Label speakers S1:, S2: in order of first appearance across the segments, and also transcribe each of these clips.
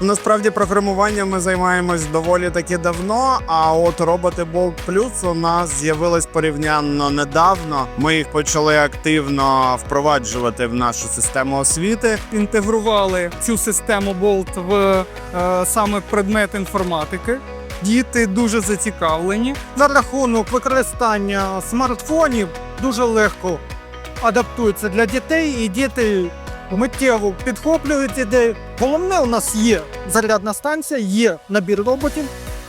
S1: Насправді програмуванням ми займаємось доволі таки давно. А от роботи Bolt Plus у нас з'явились порівнянно недавно. Ми їх почали активно впроваджувати в нашу систему освіти.
S2: інтегрували цю систему Bolt в е, саме предмет інформатики. Діти дуже зацікавлені. За рахунок використання смартфонів дуже легко адаптуються для дітей, і діти миттєво підхоплюють ідею. Головне, у нас є зарядна станція, є набір роботів,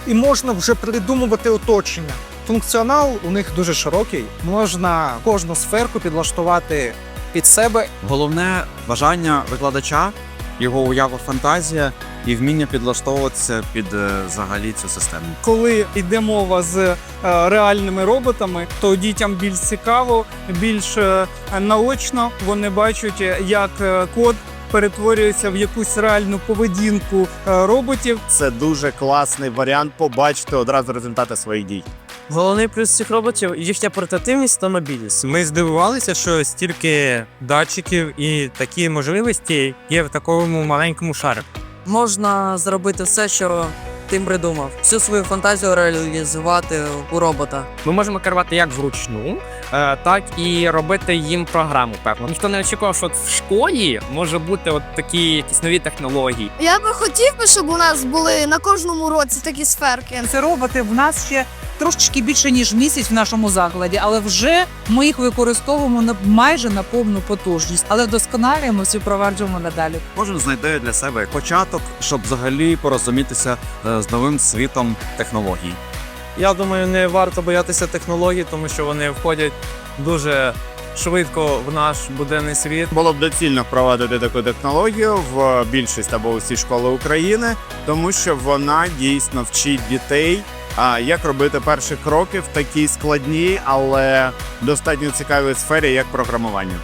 S2: і можна вже придумувати оточення.
S3: Функціонал у них дуже широкий. Можна кожну сферку підлаштувати під себе.
S4: Головне бажання викладача, його уява фантазія і вміння підлаштовуватися під е, взагалі цю систему.
S2: коли йде мова з реальними роботами, то дітям більш цікаво, більш е, наочно вони бачать, е, як е, код перетворюється в якусь реальну поведінку е, роботів.
S1: Це дуже класний варіант побачити одразу результати своїх дій.
S5: Головний плюс цих роботів їхня портативність та мобільність.
S6: Ми здивувалися, що стільки датчиків і такі можливості є в такому маленькому шарику.
S5: Можна зробити все, що ти придумав. Всю свою фантазію реалізувати у робота.
S7: Ми можемо керувати як вручну, е, так і робити їм програму. Певно, ніхто не очікував, що в школі може бути от такі якісь нові технології.
S8: Я би хотів би, щоб у нас були на кожному році такі сферки.
S9: Це роботи в нас ще трошечки більше ніж місяць в нашому закладі, але вже ми їх використовуємо на майже на повну потужність, але вдосконалюємося і впроваджуємо надалі.
S4: Кожен знайде для себе початок, щоб взагалі порозумітися е, з новим світом технологій.
S6: Я думаю, не варто боятися технологій, тому що вони входять дуже швидко в наш буденний світ.
S1: Було б доцільно впровадити таку технологію в більшість або усі школи України, тому що вона дійсно вчить дітей. А як робити перші кроки в такій складній, але достатньо цікавій сфері, як програмування?